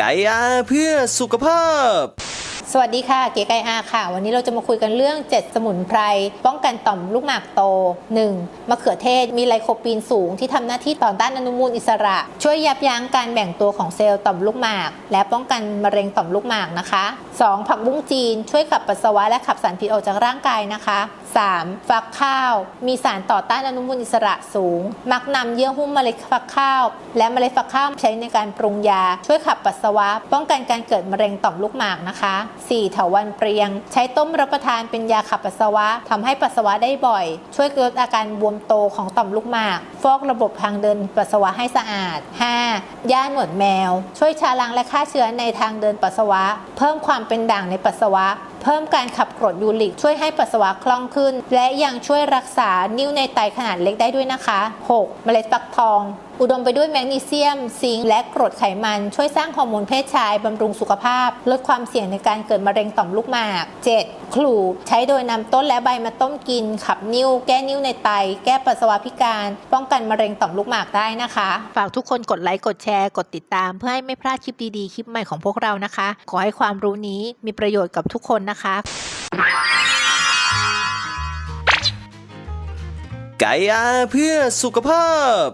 ไก่อาเพื่อสุขภาพ สวัสดีค่ะ เก๋ไก่อาค่ะ วันนี้เราจะมาคุยกันเรื่อง 7 สมุนไพร ป้องกันต่อมลูกหมากโต 1. มะเขือเทศมีไลโคปีนสูงที่ทำหน้าที่ต่อต้านอนุมูลอิสระ ช่วยยับยั้งการแบ่งตัวของเซลล์ต่อมลูกหมาก และป้องกันมะเร็งต่อมลูกหมากนะคะ 2. ผักบุ้งจีนช่วยขับปัสสาวะและขับสารพิษออกจากร่างกายนะคะ 3. ฟักข้าว มีสารต่อต้านอนุมูลอิสระสูง มักนำเยื่อหุ้มเมล็ดฟักข้าว และเมล็ดฟักข้าวใช้ในการปรุงยา ช่วยขับปัสสาวะ ป้องกันการเกิดมะเร็งต่อมลูกหมากนะคะ 4. เถาวัลย์เปรียง ใช้ต้มรับประทานเป็นยาขับปัสสาวะทำให้ปัสสาวะได้บ่อย ช่วยลดอาการบวมโตของต่อมลูกหมาก ฟอกระบบทางเดินปัสสาวะให้สะอาด 5. ย่าหนวดแมว ช่วยชาล้างและฆ่าเชื้อในทางเดินปัสสาวะ เพิ่มความเป็นด่างในปัสสาวะ เพิ่มการขับกรดยูริก ช่วยให้ปัสสาวะคล่องขึ้นขึ้น และยังช่วยรักษานิ่วในไตขนาดเล็กได้ด้วยนะคะ 6. เมล็ดฟักทอง อุดมไปด้วยแมกนีเซียม ซิงค์และกรดไขมัน ช่วยสร้างฮอร์โมนเพศชายบำรุงสุขภาพ ลดความเสี่ยงในการเกิดมะเร็งต่อมลูกหมาก 7. คลูใช้โดยนำต้นและใบมาต้มกิน ขับนิ่วแก้นิ่วในไต แก้ปัสสาวะพิการ ป้องกันมะเร็งต่อมลูกหมากได้นะคะ ฝากทุกคนกดไลค์กดแชร์กดติดตาม เพื่อให้ไม่พลาดคลิปดีๆคลิปใหม่ของพวกเรานะคะ ขอให้ความรู้นี้มีประโยชน์กับทุกคนนะคะ ไก่อาเพื่อสุขภาพ